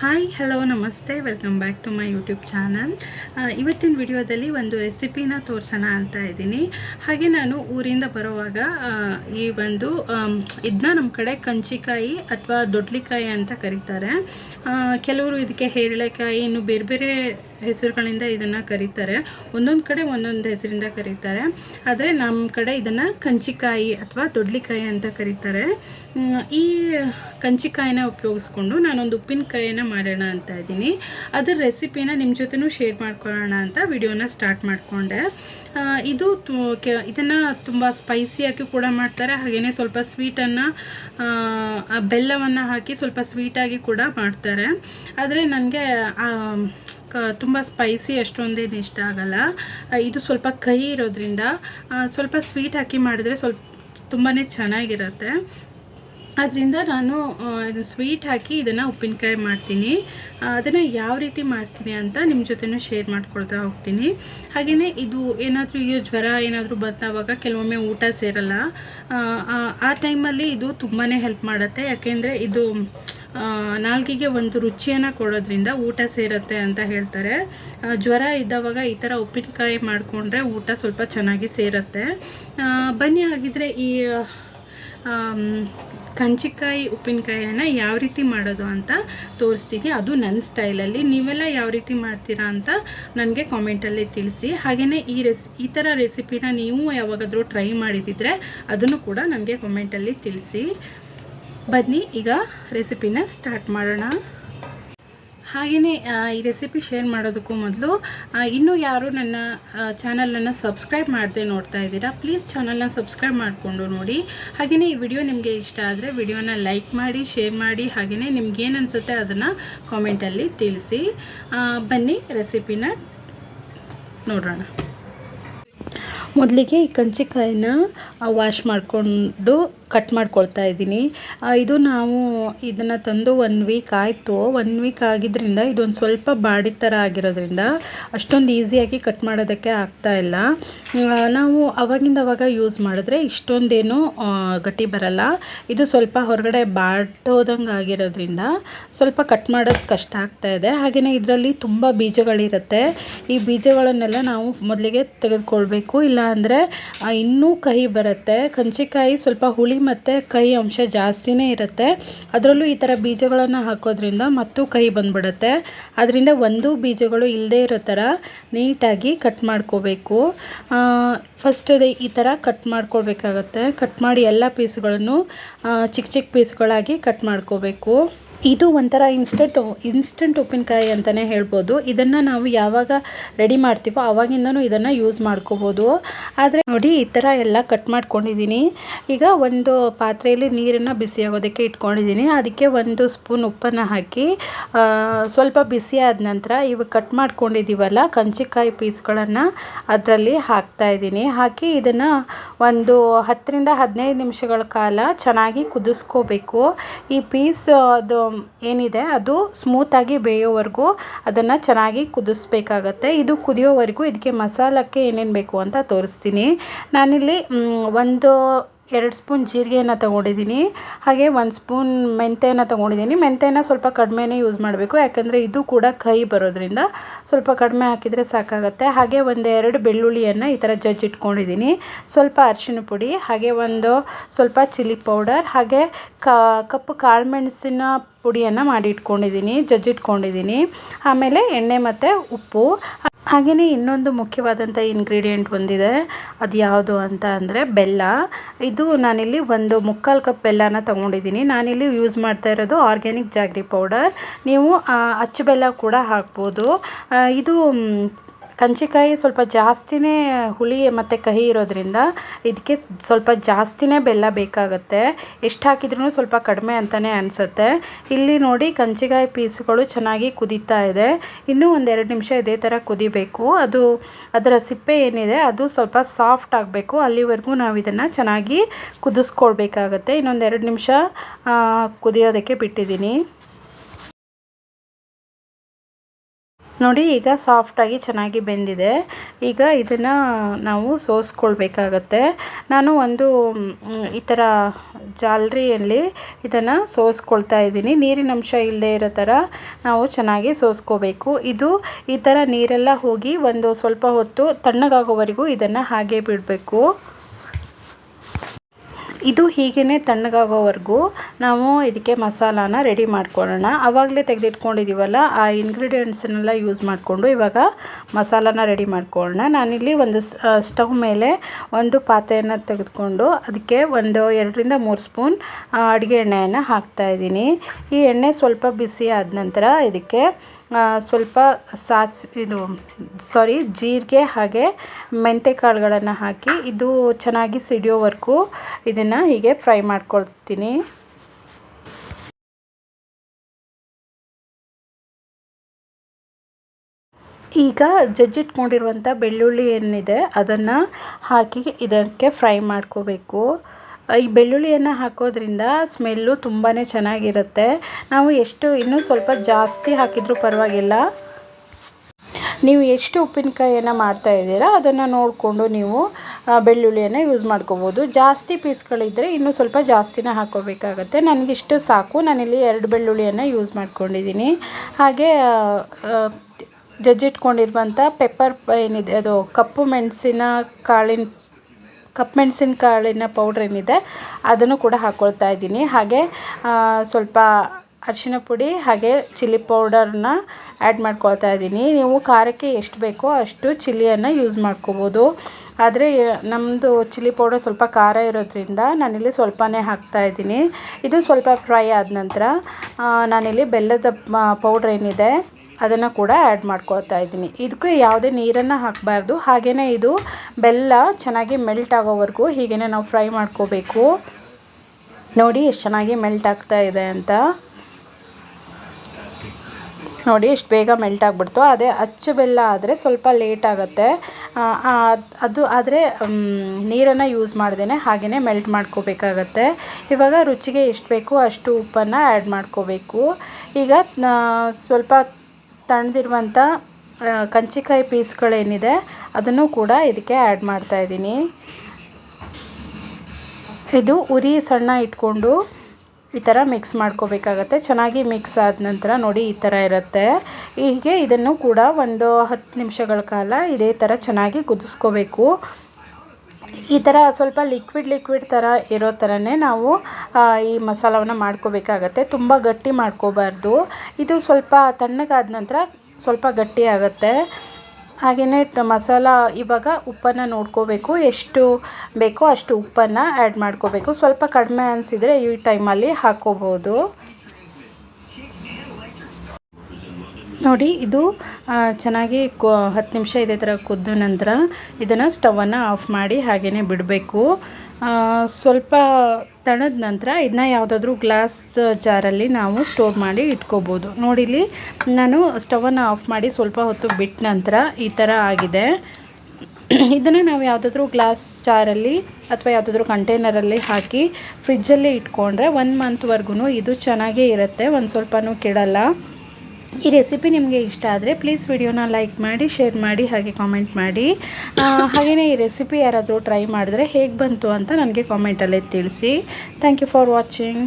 Hi hello ನಮಸ್ತೆ. Welcome back to my YouTube channel ಇವತ್ತಿನ ವಿಡಿಯೋದಲ್ಲಿ ಒಂದು ರೆಸಿಪಿನ ತೋರಿಸೋಣ ಅಂತ ಇದ್ದೀನಿ. ಹಾಗೆ ನಾನು ಊರಿಂದ ಬರುವಾಗ ಈ ಒಂದು ಇದನ್ನ ನಮ್ಮ ಕಡೆ ಕಂಚಿಕಾಯಿ ಅಥವಾ ದೊಡ್ಲಿಕಾಯಿ ಅಂತ ಕರೀತಾರೆ. ಕೆಲವರು ಇದಕ್ಕೆ ಹೇರಳೆಕಾಯಿ, ಇನ್ನು ಬೇರೆ ಬೇರೆ ಹೆಸರುಗಳಿಂದ ಇದನ್ನು ಕರೀತಾರೆ. ಒಂದೊಂದು ಕಡೆ ಒಂದೊಂದು ಹೆಸರಿಂದ ಕರೀತಾರೆ. ಆದರೆ ನಮ್ಮ ಕಡೆ ಇದನ್ನು ಕಂಚಿಕಾಯಿ ಅಥವಾ ದೊಡ್ಲಿಕಾಯಿ ಅಂತ ಕರೀತಾರೆ. ಈ ಕಂಚಿಕಾಯಿನ ಉಪಯೋಗಿಸ್ಕೊಂಡು ನಾನೊಂದು ಉಪ್ಪಿನಕಾಯಿನ ಮಾಡೋಣ ಅಂತ ಇದ್ದೀನಿ. ಅದರ ರೆಸಿಪಿನ ನಿಮ್ಮ ಜೊತೆನೂ ಶೇರ್ ಮಾಡ್ಕೊಳ್ಳೋಣ ಅಂತ ವಿಡಿಯೋನ ಸ್ಟಾರ್ಟ್ ಮಾಡಿಕೊಂಡೆ. ಇದು ಇದನ್ನು ತುಂಬ ಸ್ಪೈಸಿಯಾಗಿ ಕೂಡ ಮಾಡ್ತಾರೆ. ಹಾಗೆಯೇ ಸ್ವಲ್ಪ ಸ್ವೀಟನ್ನು ಬೆಲ್ಲವನ್ನು ಹಾಕಿ ಸ್ವಲ್ಪ ಸ್ವೀಟಾಗಿ ಕೂಡ ಮಾಡ್ತಾರೆ. ಆದರೆ ನನಗೆ ಕ, ತುಂಬ ಸ್ಪೈಸಿ ಅಷ್ಟೊಂದೇನು ಇಷ್ಟ ಆಗಲ್ಲ. ಇದು ಸ್ವಲ್ಪ ಕಹಿ ಇರೋದ್ರಿಂದ ಸ್ವಲ್ಪ ಸ್ವೀಟ್ ಹಾಕಿ ಮಾಡಿದ್ರೆ ಸ್ವಲ್ಪ ತುಂಬಾ ಚೆನ್ನಾಗಿರುತ್ತೆ. ಅದರಿಂದ ನಾನು ಇದು ಸ್ವೀಟ್ ಹಾಕಿ ಇದನ್ನು ಉಪ್ಪಿನಕಾಯಿ ಮಾಡ್ತೀನಿ. ಅದನ್ನು ಯಾವ ರೀತಿ ಮಾಡ್ತೀನಿ ಅಂತ ನಿಮ್ಮ ಜೊತೆನೂ ಶೇರ್ ಮಾಡ್ಕೊಳ್ತಾ ಹೋಗ್ತೀನಿ. ಹಾಗೆಯೇ ಇದು ಏನಾದರೂ ಈಗ ಜ್ವರ ಏನಾದರೂ ಬಂದಾವಾಗ ಕೆಲವೊಮ್ಮೆ ಊಟ ಸೇರಲ್ಲ. ಆ, ಟೈಮಲ್ಲಿ ಇದು ತುಂಬಾ ಹೆಲ್ಪ್ ಮಾಡುತ್ತೆ. ಯಾಕೆಂದರೆ ಇದು ನಾಲ್ಕಿಗೆ ಒಂದು ರುಚಿಯನ್ನು ಕೊಡೋದ್ರಿಂದ ಊಟ ಸೇರುತ್ತೆ ಅಂತ ಹೇಳ್ತಾರೆ. ಜ್ವರ ಇದ್ದವಾಗ ಈ ಥರ ಉಪ್ಪಿನಕಾಯಿ ಮಾಡಿಕೊಂಡ್ರೆ ಊಟ ಸ್ವಲ್ಪ ಚೆನ್ನಾಗಿ ಸೇರುತ್ತೆ. ಬನ್ನಿ ಹಾಗಿದ್ರೆ ಈ ಕಂಚಿಕಾಯಿ ಉಪ್ಪಿನಕಾಯಿಯನ್ನು ಯಾವ ರೀತಿ ಮಾಡೋದು ಅಂತ ತೋರಿಸ್ತೀನಿ ಅದು ನನ್ನ ಸ್ಟೈಲಲ್ಲಿ. ನೀವೆಲ್ಲ ಯಾವ ರೀತಿ ಮಾಡ್ತೀರಾ ಅಂತ ನನಗೆ ಕಾಮೆಂಟಲ್ಲಿ ತಿಳಿಸಿ. ಹಾಗೆಯೇ ಈ ರೆಸ್, ಈ ಥರ ರೆಸಿಪಿನ ನೀವು ಯಾವಾಗಾದರೂ ಟ್ರೈ ಮಾಡಿದಿದ್ರೆ ಅದನ್ನು ಕೂಡ ನನಗೆ ಕಾಮೆಂಟಲ್ಲಿ ತಿಳಿಸಿ. ಬನ್ನಿ, ಈಗ ರೆಸಿಪಿನ ಸ್ಟಾರ್ಟ್ ಮಾಡೋಣ. ಹಾಗೆಯೇ ಈ ರೆಸಿಪಿ ಶೇರ್ ಮಾಡೋದಕ್ಕೂ ಮೊದಲು ಇನ್ನೂ ಯಾರು ನನ್ನ ಚಾನಲನ್ನು ಸಬ್ಸ್ಕ್ರೈಬ್ ಮಾಡದೆ ನೋಡ್ತಾ ಇದ್ದೀರಾ ಪ್ಲೀಸ್ ಚಾನಲ್ನ ಸಬ್ಸ್ಕ್ರೈಬ್ ಮಾಡಿಕೊಂಡು ನೋಡಿ. ಹಾಗೆಯೇ ಈ ವಿಡಿಯೋ ನಿಮಗೆ ಇಷ್ಟ ಆದರೆ ವಿಡಿಯೋನ ಲೈಕ್ ಮಾಡಿ ಶೇರ್ ಮಾಡಿ ಹಾಗೆಯೇ ನಿಮ್ಗೆ ಏನು ಅನಿಸುತ್ತೆ ಅದನ್ನು ಕಾಮೆಂಟಲ್ಲಿ ತಿಳಿಸಿ. ಬನ್ನಿ ರೆಸಿಪಿನ ನೋಡೋಣ. ಮೊದಲಿಗೆ ಈ ಕಂಚಿಕಾಯಿನ ವಾಶ್ ಮಾಡಿಕೊಂಡು ಕಟ್ ಮಾಡ್ಕೊಳ್ತಾ ಇದ್ದೀನಿ. ಇದು ನಾವು ಇದನ್ನು ತಂದು ಒನ್ ವೀಕ್ ಆಯಿತು. ಒನ್ ವೀಕ್ ಆಗಿದ್ದರಿಂದ ಇದೊಂದು ಸ್ವಲ್ಪ ಬಾಡಿ ಥರ ಆಗಿರೋದ್ರಿಂದ ಅಷ್ಟೊಂದು ಈಸಿಯಾಗಿ ಕಟ್ ಮಾಡೋದಕ್ಕೆ ಆಗ್ತಾ ಇಲ್ಲ. ನಾವು ಅವಾಗಿಂದ ಅವಾಗ ಯೂಸ್ ಮಾಡಿದ್ರೆ ಇಷ್ಟೊಂದೇನು ಗಟ್ಟಿ ಬರಲ್ಲ. ಇದು ಸ್ವಲ್ಪ ಹೊರಗಡೆ ಬಾಟೋದಂಗೆ ಆಗಿರೋದ್ರಿಂದ ಸ್ವಲ್ಪ ಕಟ್ ಮಾಡೋದು ಕಷ್ಟ ಆಗ್ತಾ ಇದೆ. ಹಾಗೆಯೇ ಇದರಲ್ಲಿ ತುಂಬ ಬೀಜಗಳಿರುತ್ತೆ. ಈ ಬೀಜಗಳನ್ನೆಲ್ಲ ನಾವು ಮೊದಲಿಗೆ ತೆಗೆದುಕೊಳ್ಬೇಕು. ಇಲ್ಲ ಅಂದರೆ ಇನ್ನೂ ಕಹಿ ಬರುತ್ತೆ. ಕಂಚಿಕಾಯಿ ಸ್ವಲ್ಪ ಹುಳಿ ಮತ್ತು ಕಹಿ ಅಂಶ ಜಾಸ್ತಿನೇ ಇರುತ್ತೆ. ಅದರಲ್ಲೂ ಈ ಥರ ಬೀಜಗಳನ್ನು ಹಾಕೋದ್ರಿಂದ ಮತ್ತು ಕಹಿ ಬಂದ್ಬಿಡುತ್ತೆ. ಅದರಿಂದ ಒಂದು ಬೀಜಗಳು ಇಲ್ಲದೇ ಇರೋ ಥರ ನೀಟಾಗಿ ಕಟ್ ಮಾಡ್ಕೋಬೇಕು. ಫಸ್ಟ್ ಈ ಥರ ಕಟ್ ಮಾಡ್ಕೊಳ್ಬೇಕಾಗತ್ತೆ. ಕಟ್ ಮಾಡಿ ಎಲ್ಲ ಪೀಸ್ಗಳನ್ನು ಚಿಕ್ಕ ಚಿಕ್ಕ ಪೀಸ್ಗಳಾಗಿ ಕಟ್ ಮಾಡ್ಕೋಬೇಕು. ಇದು ಒಂಥರ ಇನ್ಸ್ಟೆಂಟ್ ಇನ್ಸ್ಟಂಟ್ ಉಪ್ಪಿನಕಾಯಿ ಅಂತಲೇ ಹೇಳ್ಬೋದು. ಇದನ್ನು ನಾವು ಯಾವಾಗ ರೆಡಿ ಮಾಡ್ತೀವೋ ಆವಾಗಿಂದನೂ ಇದನ್ನು ಯೂಸ್ ಮಾಡ್ಕೋಬೋದು. ಆದರೆ ನೋಡಿ, ಈ ಥರ ಎಲ್ಲ ಕಟ್ ಮಾಡ್ಕೊಂಡಿದ್ದೀನಿ. ಈಗ ಒಂದು ಪಾತ್ರೆಯಲ್ಲಿ ನೀರನ್ನು ಬಿಸಿ ಆಗೋದಕ್ಕೆ ಇಟ್ಕೊಂಡಿದ್ದೀನಿ. ಅದಕ್ಕೆ ಒಂದು ಸ್ಪೂನ್ ಉಪ್ಪನ್ನು ಹಾಕಿ ಸ್ವಲ್ಪ ಬಿಸಿ ಆದ ನಂತರ ಇವು ಕಟ್ ಮಾಡ್ಕೊಂಡಿದ್ದೀವಲ್ಲ, ಕಂಚಿಕಾಯಿ ಪೀಸ್ಗಳನ್ನು ಅದರಲ್ಲಿ ಹಾಕ್ತಾ ಇದ್ದೀನಿ. ಹಾಕಿ ಇದನ್ನು ಒಂದು ಹತ್ತರಿಂದ ಹದಿನೈದು ನಿಮಿಷಗಳ ಕಾಲ ಚೆನ್ನಾಗಿ ಕುದಿಸ್ಕೋಬೇಕು. ಈ ಪೀಸ್ ಅದು ಏನಿದೆ, ಅದು ಸ್ಮೂತಾಗಿ ಬೇಯೋವರೆಗೂ ಅದನ್ನು ಚೆನ್ನಾಗಿ ಕುದಿಸ್ಬೇಕಾಗತ್ತೆ. ಇದು ಕುದಿಯೋವರೆಗೂ ಇದಕ್ಕೆ ಮಸಾಲಕ್ಕೆ ಏನೇನು ಬೇಕು ಅಂತ ತೋರಿಸ್ತೀನಿ. ನಾನಿಲ್ಲಿ ಒಂದು ಎರಡು ಸ್ಪೂನ್ ಜೀರಿಗೆಯನ್ನು ತೊಗೊಂಡಿದ್ದೀನಿ. ಹಾಗೆ ಒಂದು ಸ್ಪೂನ್ ಮೆಂತ್ಯನ ತೊಗೊಂಡಿದ್ದೀನಿ. ಮೆಂತ್ಯನ ಸ್ವಲ್ಪ ಕಡಿಮೆನೇ ಯೂಸ್ ಮಾಡಬೇಕು. ಯಾಕಂದರೆ ಇದು ಕೂಡ ಕೈ ಬರೋದ್ರಿಂದ ಸ್ವಲ್ಪ ಕಡಿಮೆ ಹಾಕಿದರೆ ಸಾಕಾಗುತ್ತೆ. ಹಾಗೆ ಒಂದು ಎರಡು ಬೆಳ್ಳುಳ್ಳಿಯನ್ನು ಈ ಥರ ಜಜ್ಜಿ ಇಟ್ಕೊಂಡಿದ್ದೀನಿ. ಸ್ವಲ್ಪ ಅರಿಶಿನ ಪುಡಿ, ಹಾಗೆ ಒಂದು ಸ್ವಲ್ಪ ಚಿಲ್ಲಿ ಪೌಡರ್, ಹಾಗೆ ಕಪ್ಪು ಕಾಳುಮೆಣಸಿನ ಪುಡಿಯನ್ನು ಮಾಡಿ ಇಟ್ಕೊಂಡಿದ್ದೀನಿ ಜಜ್ಜಿಟ್ಕೊಂಡಿದ್ದೀನಿ ಆಮೇಲೆ ಎಣ್ಣೆ ಮತ್ತು ಉಪ್ಪು. ಹಾಗೆಯೇ ಇನ್ನೊಂದು ಮುಖ್ಯವಾದಂಥ ಇನ್ಗ್ರೀಡಿಯೆಂಟ್ ಒಂದಿದೆ. ಅದು ಯಾವುದು ಅಂತ ಅಂದರೆ ಬೆಲ್ಲ. ಇದು ನಾನಿಲ್ಲಿ ಒಂದು ಮುಕ್ಕಾಲು ಕಪ್ ಬೆಲ್ಲನ ತೊಗೊಂಡಿದ್ದೀನಿ. ನಾನಿಲ್ಲಿ ಯೂಸ್ ಮಾಡ್ತಾ ಇರೋದು ಆರ್ಗ್ಯಾನಿಕ್ ಜಾಗ್ರಿ ಪೌಡರ್ ನೀವು ಅಚ್ಚು ಬೆಲ್ಲ ಕೂಡ ಹಾಕ್ಬೋದು. ಇದು ಕಂಚಿಕಾಯಿ ಸ್ವಲ್ಪ ಜಾಸ್ತಿನೇ ಹುಳಿ ಮತ್ತು ಕಹಿ ಇರೋದರಿಂದ ಇದಕ್ಕೆ ಸ್ವಲ್ಪ ಜಾಸ್ತಿನೇ ಬೆಲ್ಲ ಬೇಕಾಗುತ್ತೆ. ಎಷ್ಟು ಹಾಕಿದ್ರೂ ಸ್ವಲ್ಪ ಕಡಿಮೆ ಅಂತಲೇ ಅನಿಸುತ್ತೆ. ಇಲ್ಲಿ ನೋಡಿ ಕಂಚಿಕಾಯಿ ಪೀಸ್ಗಳು ಚೆನ್ನಾಗಿ ಕುದೀತಾ ಇದೆ. ಇನ್ನೂ ಒಂದೆರಡು ನಿಮಿಷ ಇದೇ ಥರ ಕುದಿಬೇಕು. ಅದು ಅದರ ಸಿಪ್ಪೆ ಏನಿದೆ ಅದು ಸ್ವಲ್ಪ ಸಾಫ್ಟ್ ಆಗಬೇಕು. ಅಲ್ಲಿವರೆಗೂ ನಾವು ಇದನ್ನು ಚೆನ್ನಾಗಿ ಕುದಿಸ್ಕೊಳ್ಬೇಕಾಗತ್ತೆ. ಇನ್ನೊಂದೆರಡು ನಿಮಿಷ ಕುದಿಯೋದಕ್ಕೆ ಬಿಟ್ಟಿದ್ದೀನಿ. ನೋಡಿ, ಈಗ ಸಾಫ್ಟಾಗಿ ಚೆನ್ನಾಗಿ ಬೆಂದಿದೆ. ಈಗ ಇದನ್ನು ನಾವು ಸೋಸ್ಕೊಳ್ಬೇಕಾಗತ್ತೆ. ನಾನು ಒಂದು ಈ ಥರ ಜಾಲರಿಯಲ್ಲಿ ಇದನ್ನು ಸೋಸ್ಕೊಳ್ತಾ ಇದ್ದೀನಿ. ನೀರಿನಂಶ ಇಲ್ಲದೆ ಇರೋ ಥರ ನಾವು ಚೆನ್ನಾಗಿ ಸೋಸ್ಕೋಬೇಕು. ಇದು ಈ ಥರ ನೀರೆಲ್ಲ ಹೋಗಿ ಒಂದು ಸ್ವಲ್ಪ ಹೊತ್ತು ತಣ್ಣಗಾಗೋವರೆಗೂ ಇದನ್ನು ಹಾಗೆ ಬಿಡಬೇಕು. ಇದು ಹೀಗೇ ತಣ್ಣಗಾಗೋವರೆಗೂ ನಾವು ಇದಕ್ಕೆ ಮಸಾಲಾನ ರೆಡಿ ಮಾಡ್ಕೊಳ್ಳೋಣ. ಆವಾಗಲೇ ತೆಗೆದಿಟ್ಕೊಂಡಿದ್ದೀವಲ್ಲ ಆ ಇಂಗ್ರೀಡಿಯೆಂಟ್ಸನ್ನೆಲ್ಲ ಯೂಸ್ ಮಾಡಿಕೊಂಡು ಇವಾಗ ಮಸಾಲಾನ ರೆಡಿ ಮಾಡ್ಕೊಳ್ಳೋಣ. ನಾನಿಲ್ಲಿ ಒಂದು ಸ್ಟವ್ ಮೇಲೆ ಒಂದು ಪಾತ್ರೆಯನ್ನು ತೆಗೆದುಕೊಂಡು ಅದಕ್ಕೆ ಒಂದು ಎರಡರಿಂದ ಮೂರು ಸ್ಪೂನ್ ಅಡುಗೆ ಎಣ್ಣೆಯನ್ನು ಹಾಕ್ತಾ ಇದ್ದೀನಿ. ಈ ಎಣ್ಣೆ ಸ್ವಲ್ಪ ಬಿಸಿ ಆದ ನಂತರ ಇದಕ್ಕೆ ಸ್ವಲ್ಪ ಸಾಸ್, ಇದು ಸಾರಿ ಜೀರಿಗೆ ಹಾಗೆ ಮೆಂತ್ಯ ಕಾಳುಗಳನ್ನು ಹಾಕಿ ಇದು ಚೆನ್ನಾಗಿ ಸಿಡಿಯೋವರೆಗೂ ಇದನ್ನು ಹೀಗೆ ಫ್ರೈ ಮಾಡ್ಕೊಳ್ತೀನಿ. ಈಗ ಜಜ್ಜಿಟ್ಕೊಂಡಿರುವಂಥ ಬೆಳ್ಳುಳ್ಳಿ ಏನಿದೆ ಅದನ್ನು ಹಾಕಿ ಇದಕ್ಕೆ ಫ್ರೈ ಮಾಡ್ಕೋಬೇಕು. ಈ ಬೆಳ್ಳುಳ್ಳಿಯನ್ನು ಹಾಕೋದ್ರಿಂದ ಸ್ಮೆಲ್ಲು ತುಂಬಾ ಚೆನ್ನಾಗಿರುತ್ತೆ. ನಾವು ಎಷ್ಟು ಇನ್ನೂ ಸ್ವಲ್ಪ ಜಾಸ್ತಿ ಹಾಕಿದರೂ ಪರವಾಗಿಲ್ಲ. ನೀವು ಎಷ್ಟು ಉಪ್ಪಿನಕಾಯಿಯನ್ನು ಮಾಡ್ತಾ ಇದ್ದೀರಾ, ಅದನ್ನು ನೋಡಿಕೊಂಡು ನೀವು ಬೆಳ್ಳುಳ್ಳಿಯನ್ನು ಯೂಸ್ ಮಾಡ್ಕೋಬೋದು. ಜಾಸ್ತಿ ಪೀಸ್ಗಳಿದ್ದರೆ ಇನ್ನೂ ಸ್ವಲ್ಪ ಜಾಸ್ತಿನೇ ಹಾಕ್ಕೋಬೇಕಾಗತ್ತೆ ನನಗಿಷ್ಟು ಸಾಕು. ನಾನಿಲ್ಲಿ ಎರಡು ಬೆಳ್ಳುಳ್ಳಿಯನ್ನು ಯೂಸ್ ಮಾಡ್ಕೊಂಡಿದ್ದೀನಿ. ಹಾಗೆ ಜಜ್ಜಿಟ್ಕೊಂಡಿರುವಂಥ ಪೆಪ್ಪರ್ ಏನಿದೆ, ಅದು ಕಪ್ಪು ಮೆಣಸಿನ ಕಾಳಿನ ಕಪ್ಪು ಮೆಣಸಿನ ಕಾಳಿನ ಪೌಡ್ರ್ ಏನಿದೆ, ಅದನ್ನು ಕೂಡ ಹಾಕ್ಕೊಳ್ತಾ ಇದ್ದೀನಿ. ಹಾಗೆ ಸ್ವಲ್ಪ ಅರಿಶಿನ ಪುಡಿ, ಹಾಗೆ ಚಿಲ್ಲಿ ಪೌಡರ್ನ ಆ್ಯಡ್ ಮಾಡ್ಕೊಳ್ತಾ ಇದ್ದೀನಿ. ನೀವು ಖಾರಕ್ಕೆ ಎಷ್ಟು ಬೇಕೋ ಅಷ್ಟು ಚಿಲ್ಲಿಯನ್ನು ಯೂಸ್ ಮಾಡ್ಕೋಬೋದು. ಆದರೆ ನಮ್ಮದು ಚಿಲ್ಲಿ ಪೌಡರ್ ಸ್ವಲ್ಪ ಖಾರ ಇರೋದ್ರಿಂದ ನಾನಿಲ್ಲಿ ಸ್ವಲ್ಪನೇ ಹಾಕ್ತಾ ಇದ್ದೀನಿ. ಇದು ಸ್ವಲ್ಪ ಫ್ರೈ ಆದ ನಂತರ ನಾನಿಲ್ಲಿ ಬೆಲ್ಲದ ಪೌಡ್ರ್ ಏನಿದೆ ಅದನ್ನು ಕೂಡ ಆ್ಯಡ್ ಮಾಡ್ಕೊಳ್ತಾ ಇದ್ದೀನಿ. ಇದಕ್ಕೆ ಯಾವುದೇ ನೀರನ್ನು ಹಾಕಬಾರ್ದು. ಹಾಗೆಯೇ ಇದು ಬೆಲ್ಲ ಚೆನ್ನಾಗಿ ಮೆಲ್ಟ್ ಆಗೋವರೆಗೂ ಹೀಗೇ ನಾವು ಫ್ರೈ ಮಾಡ್ಕೋಬೇಕು. ನೋಡಿ ಎಷ್ಟು ಚೆನ್ನಾಗಿ ಮೆಲ್ಟ್ ಆಗ್ತಾ ಇದೆ ಅಂತ. ನೋಡಿ ಎಷ್ಟು ಬೇಗ ಮೆಲ್ಟ್ ಆಗಿಬಿಡ್ತು. ಅದೇ ಅಚ್ಚು ಬೆಲ್ಲ ಆದರೆ ಸ್ವಲ್ಪ ಲೇಟ್ ಆಗುತ್ತೆ. ಅದು ಆದರೆ ನೀರನ್ನು ಯೂಸ್ ಮಾಡ್ದೇ ಹಾಗೆಯೇ ಮೆಲ್ಟ್ ಮಾಡ್ಕೋಬೇಕಾಗತ್ತೆ. ಇವಾಗ ರುಚಿಗೆ ಎಷ್ಟು ಬೇಕೋ ಅಷ್ಟು ಉಪ್ಪನ್ನು ಆ್ಯಡ್ ಮಾಡ್ಕೋಬೇಕು. ಈಗ ಸ್ವಲ್ಪ ತಣ್ಣದಿರುವಂಥ ಕಂಚಿಕಾಯಿ ಪೀಸ್ಗಳೇನಿದೆ, ಅದನ್ನು ಕೂಡ ಇದಕ್ಕೆ ಆ್ಯಡ್ ಮಾಡ್ತಾ ಇದ್ದೀನಿ. ಇದು ಉರಿ ಸಣ್ಣ ಇಟ್ಕೊಂಡು ಈ ಥರ ಮಿಕ್ಸ್ ಮಾಡ್ಕೋಬೇಕಾಗತ್ತೆ. ಚೆನ್ನಾಗಿ ಮಿಕ್ಸ್ ಆದ ನಂತರ ನೋಡಿ ಈ ಥರ ಇರುತ್ತೆ. ಹೀಗೆ ಇದನ್ನು ಕೂಡ ಒಂದು ಹತ್ತು ನಿಮಿಷಗಳ ಕಾಲ ಇದೇ ಥರ ಚೆನ್ನಾಗಿ ಕುದಿಸ್ಕೋಬೇಕು. ಈ ಥರ ಸ್ವಲ್ಪ ಲಿಕ್ವಿಡ್ ಲಿಕ್ವಿಡ್ ಥರ ಇರೋ ಥರನೇ ನಾವು ಈ ಮಸಾಲವನ್ನು ಮಾಡ್ಕೋಬೇಕಾಗತ್ತೆ. ತುಂಬ ಗಟ್ಟಿ ಮಾಡ್ಕೋಬಾರ್ದು. ಇದು ಸ್ವಲ್ಪ ತಣ್ಣಗಾದ ನಂತರ ಸ್ವಲ್ಪ ಗಟ್ಟಿ ಆಗುತ್ತೆ. ಹಾಗೆಯೇ ಮಸಾಲ ಇವಾಗ ಉಪ್ಪನ್ನು ನೋಡ್ಕೋಬೇಕು. ಎಷ್ಟು ಬೇಕೋ ಅಷ್ಟು ಉಪ್ಪನ್ನು ಆ್ಯಡ್ ಮಾಡ್ಕೋಬೇಕು. ಸ್ವಲ್ಪ ಕಡಿಮೆ ಅನಿಸಿದರೆ ಈ ಟೈಮಲ್ಲಿ ಹಾಕ್ಕೋಬೋದು ನೋಡಿ, ಇದು ಚೆನ್ನಾಗಿ ಕೊ, ಹತ್ತು ನಿಮಿಷ ಇದೇ ಥರ ಕುದ್ದ ನಂತರ ಇದನ್ನು ಸ್ಟವನ್ನು ಆಫ್ ಮಾಡಿ ಹಾಗೆಯೇ ಬಿಡಬೇಕು. ಸ್ವಲ್ಪ ತಣದ ನಂತರ ಇದನ್ನ ಯಾವುದಾದ್ರೂ ಗ್ಲಾಸ್ ಜಾರಲ್ಲಿ ನಾವು ಸ್ಟೋರ್ ಮಾಡಿ ಇಟ್ಕೋಬೋದು. ನೋಡಿಲಿ ನಾನು ಸ್ಟವನ್ನು ಆಫ್ ಮಾಡಿ ಸ್ವಲ್ಪ ಹೊತ್ತು ಬಿಟ್ಟ ನಂತರ ಈ ಥರ ಆಗಿದೆ. ಇದನ್ನು ನಾವು ಯಾವುದಾದ್ರೂ ಗ್ಲಾಸ್ ಜಾರಲ್ಲಿ ಅಥವಾ ಯಾವುದಾದ್ರೂ ಕಂಟೈನರಲ್ಲಿ ಹಾಕಿ ಫ್ರಿಜ್ಜಲ್ಲಿ ಇಟ್ಕೊಂಡ್ರೆ ಒನ್ ಮಂತ್ವರೆಗೂ ಇದು ಚೆನ್ನಾಗೇ ಇರುತ್ತೆ. ಒಂದು ಸ್ವಲ್ಪನೂ ಕೆಡಲ್ಲ. ಈ ರೆಸಿಪಿ ನಿಮಗೆ ಇಷ್ಟ ಆದರೆ ಪ್ಲೀಸ್ ವಿಡಿಯೋನ ಲೈಕ್ ಮಾಡಿ ಶೇರ್ ಮಾಡಿ, ಹಾಗೆ ಕಾಮೆಂಟ್ ಮಾಡಿ. ಹಾಗೆಯೇ ಈ ರೆಸಿಪಿ ಯಾರಾದರೂ ಟ್ರೈ ಮಾಡಿದ್ರೆ ಹೇಗೆ ಬಂತು ಅಂತ ನನಗೆ ಕಾಮೆಂಟಲ್ಲೇ ತಿಳಿಸಿ. Thank you for watching